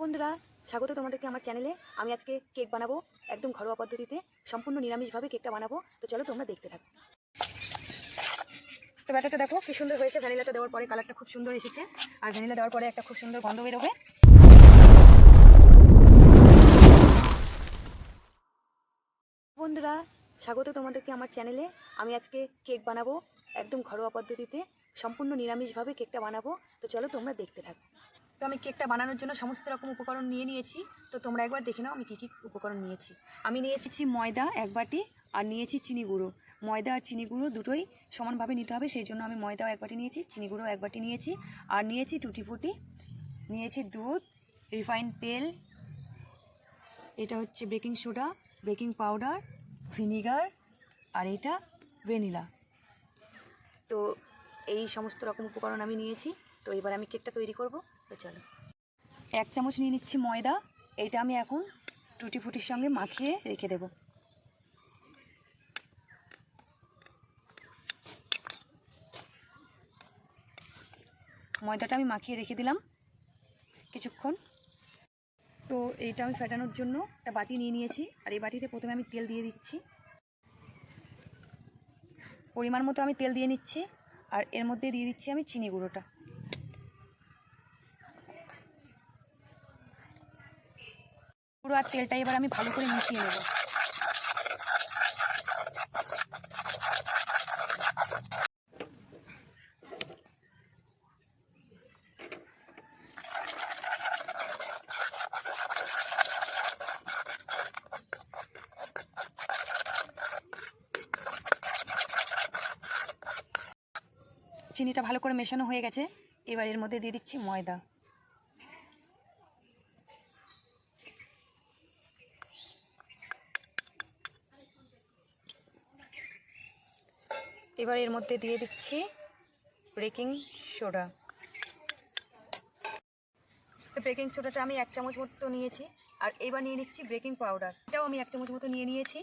বন্ধুরা, স্বাগত তোমাদেরকে আমার চ্যানেলে। আমি আজকে কেক বানাবো, একদম ঘরোয়া পদ্ধতিতে। সম্পূর্ণ নিরামিষভাবে কেকটা বানাবো। তো চলো তোমরা দেখতে থাকো। তো ব্যাটারটা দেখো, কি সুন্দর হয়েছে। ভ্যানিলাটা দেওয়ার পরে কালারটা খুব সুন্দর এসেছে। আর ভ্যানিলা দেওয়ার পরে একটা খুব সুন্দর গন্ধ বেরোবে। বন্ধুরা, স্বাগত তোমাদেরকে আমার চ্যানেলে। আমি আজকে কেক বানাবো, একদম ঘরোয়া পদ্ধতিতে। সম্পূর্ণ নিরামিষভাবে কেকটা বানাবো। তো চলো তোমরা দেখতে থাকো। তো আমি কেকটা বানানোর জন্য সমস্ত রকম উপকরণ নিয়ে নিয়েছি। তো তোমরা একবার দেখে নাও আমি কী কী উপকরণ নিয়েছি। আমি নিয়েছি ময়দা এক বাটি আর নিয়েছি চিনি গুঁড়ো। ময়দা আর চিনি গুঁড়ো দুটোই সমানভাবে নিতে হবে, সেই জন্য আমি ময়দাও এক বাটি নিয়েছি, চিনি গুঁড়ো এক বাটি নিয়েছি। আর নিয়েছি টুটি ফুটি নিয়েছি দুধ রিফাইন তেল, এটা হচ্ছে baking soda, baking powder, vinegar আর এটা ভ্যানিলা। তো এই সমস্ত রকম উপকরণ আমি নিয়েছি। তো এবার আমি কেকটা তৈরি করব। তো চলো। এক চামচ নিয়ে নিচ্ছি ময়দা। এইটা আমি এখন টুটি ফুটির সঙ্গে মাখিয়ে রেখে দেব। ময়দাটা আমি মাখিয়ে রেখে দিলাম কিছুক্ষণ। তো এইটা আমি ফেটানোর জন্য একটা বাটি নিয়ে নিয়েছি। আর এই বাটিতে প্রথমে আমি তেল দিয়ে দিচ্ছি। পরিমাণ মতো আমি তেল দিয়ে নিচ্ছি। আর এর মধ্যে দিয়ে দিচ্ছি আমি চিনি গুঁড়োটা। পুরো আর তেলটা এবার আমি ভালো করে মিশিয়ে নেব। চিনিটা ভালো করে মেশানো হয়ে গেছে। এবার এর মধ্যে দিয়ে দিচ্ছি ময়দা। এবার এর মধ্যে দিয়ে দিচ্ছি বেকিং সোডা তো বেকিং সোডাটা আমি এক চামচ মতো নিয়েছি, আর এবার নিয়ে নিচ্ছি বেকিং পাউডার এটাও আমি এক চামচ মতো নিয়ে নিয়েছি।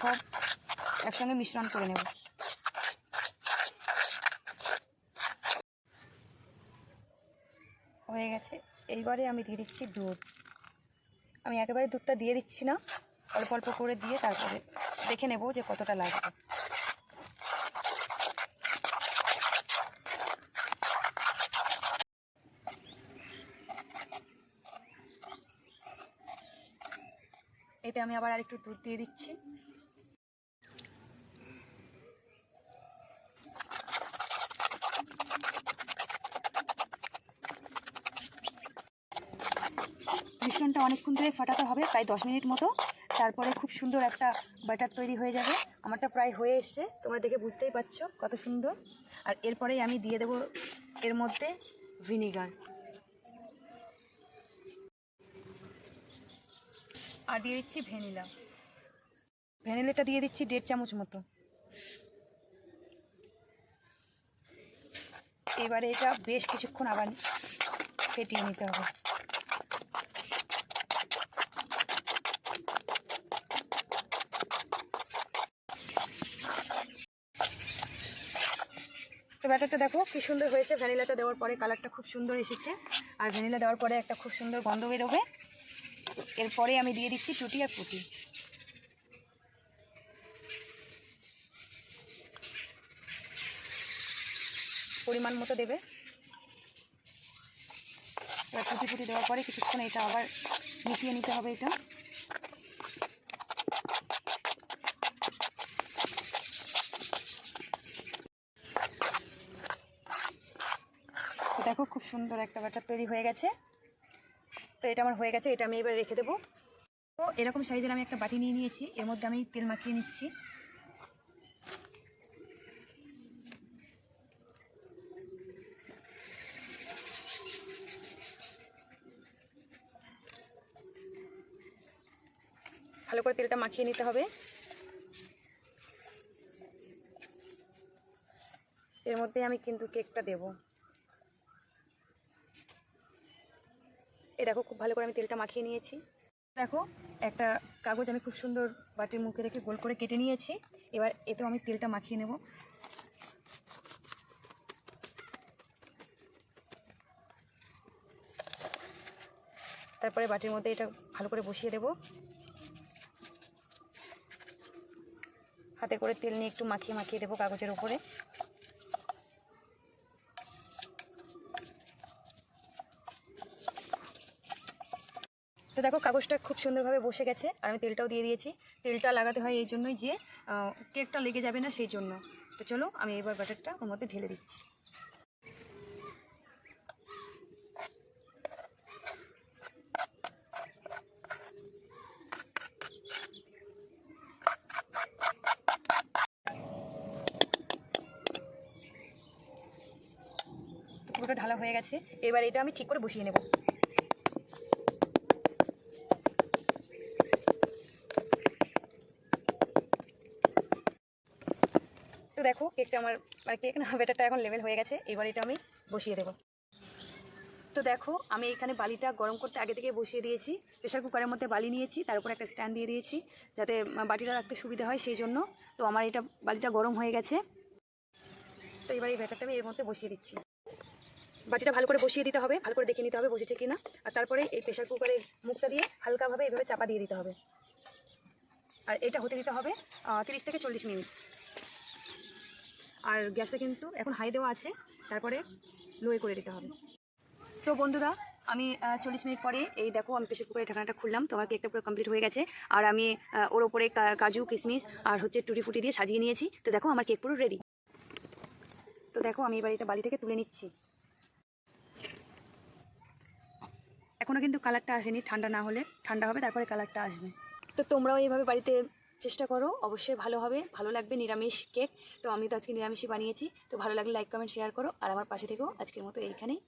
সব একসঙ্গে মিশ্রণ করে নেব। হয়ে গেছে। এইবারে আমি দিয়ে দিচ্ছি দুধ। আমি একেবারে দুধটা দিয়ে দিচ্ছি না, অল্প অল্প করে দিয়ে তারপরে দেখে নেব যে কতটা লাগবে। এতে আমি আবার আরেকটু দুধ দিয়ে দিচ্ছি। মিশ্রণটা অনেকক্ষণ ধরে ফাটাতে হবে, প্রায় দশ মিনিট মতো। তারপরে খুব সুন্দর একটা ব্যাটার তৈরি হয়ে যাবে। আমারটা প্রায় হয়ে এসছে। তোমরা দেখে বুঝতেই পারছ কত সুন্দর। আর এরপরেই আমি দিয়ে দেবো এর মধ্যে ভিনিগার। আর দিয়ে দিচ্ছি ভ্যানিলা। ভ্যানিলাটা দিয়ে দিচ্ছি দেড় চামচ মতো। এবারে এটা বেশ কিছুক্ষণ আবার ফেটিয়ে নিতে হবে। ব্যাটারটা দেখো, কি সুন্দর হয়েছে। ভ্যানিলাটা দেওয়ার পরে কালারটা খুব সুন্দর এসেছে। আর ভ্যানিলা দেওয়ার পরে একটা খুব সুন্দর গন্ধ বেরোবে। এরপরে আমি দিয়ে দিচ্ছি টুটি আর ফুটি পরিমাণ মতো দেবে। এবার টুটি ফুটি দেওয়ার পরে কিছুক্ষণ এটা আবার মিশিয়ে নিতে হবে এটা। দেখো খুব সুন্দর একটা ব্যাটার তৈরি হয়ে গেছে। তো এটা আমার হয়ে গেছে, এটা আমি এবার রেখে দেবো। তো এরকম সাইজের আমি একটা বাটি নিয়ে নিয়েছি, এর মধ্যে আমি তেল মাখিয়ে নিচ্ছি। ভালো করে তেলটা মাখিয়ে নিতে হবে। এর মধ্যে আমি কিন্তু কেকটা দেবো। এ দেখো, খুব ভালো করে আমি তেলটা মাখিয়ে নিয়েছি। দেখো, একটা কাগজ আমি খুব সুন্দর বাটির মুখে রেখে গোল করে কেটে নিয়েছি। এবার এতেও আমি তেলটা মাখিয়ে নেব। তারপরে বাটির মধ্যে এটা ভালো করে বসিয়ে দেব। হাতে করে তেল নিয়ে একটু মাখিয়ে মাখিয়ে দেবো কাগজের উপরে। তো দেখো, কাগজটা খুব সুন্দরভাবে বসে গেছে, আর আমি তেলটাও দিয়ে দিয়েছি। তেলটা লাগাতে হয় এই জন্যই যে কেকটা লেগে যাবে না সেই জন্য। তো চলো, আমি এবার ব্যাটারটা ওর মধ্যে ঢেলে দিচ্ছি। ঢালা হয়ে গেছে। এবার এটা আমি ঠিক করে বসিয়ে নেব। তো দেখো কেকটা আমার মানে কেক না, ব্যাটারটা এখন লেভেল হয়ে গেছে এবার এটা আমি বসিয়ে দেবো। তো দেখো, আমি এখানে বালিটা গরম করতে আগে থেকে বসিয়ে দিয়েছি। প্রেশার কুকারের মধ্যে বালি নিয়েছি, তার উপর একটা স্ট্যান্ড দিয়ে দিয়েছি, যাতে বাটিটা রাখতে সুবিধা হয় সেই জন্য। তো আমার এটা বালিটা গরম হয়ে গেছে। তো এবার এই ব্যাটারটা আমি এর মধ্যে বসিয়ে দিচ্ছি। বাটিটা ভালো করে বসিয়ে দিতে হবে, ভালো করে দেখে নিতে হবে বসেছে কি না আর তারপরে এই প্রেশার কুকারের মুখটা দিয়ে হালকাভাবে এভাবে চাপা দিয়ে দিতে হবে। আর এটা হতে দিতে হবে তিরিশ থেকে চল্লিশ মিনিট। আর গ্যাসটা কিন্তু এখন হাই দেওয়া আছে, তারপরে লোয়ে করে দিতে হবে। তো বন্ধুরা, আমি চল্লিশ মিনিট পরে, এই দেখো, আমি প্রেশার কুকারের ঢাকনাটা খুললাম তো আমার কেকটা পুরো কমপ্লিট হয়ে গেছে। আর আমি ওর ওপরে কাজু কিশমিশ আর হচ্ছে টুটি ফুটি দিয়ে সাজিয়ে নিয়েছি। তো দেখো, আমার কেক পুরো রেডি তো দেখো, আমি এবার এটা বাড়ি থেকে তুলে নিচ্ছি। এখনও কিন্তু কালারটা আসেনি, ঠান্ডা না হলে, ঠান্ডা হবে, তারপরে কালারটা আসবে। তো তোমরাও এইভাবে বাড়িতে চেষ্টা করো, অবশ্যই ভালো হবে। ভালো লাগবে নিরামিষ কেক। তো আমি তো আজকে নিরামিষই বানিয়েছি। তো ভালো লাগলে লাইক কমেন্ট শেয়ার করো। আর আমার পাশে থেকেও আজকের মতো এইখানেই।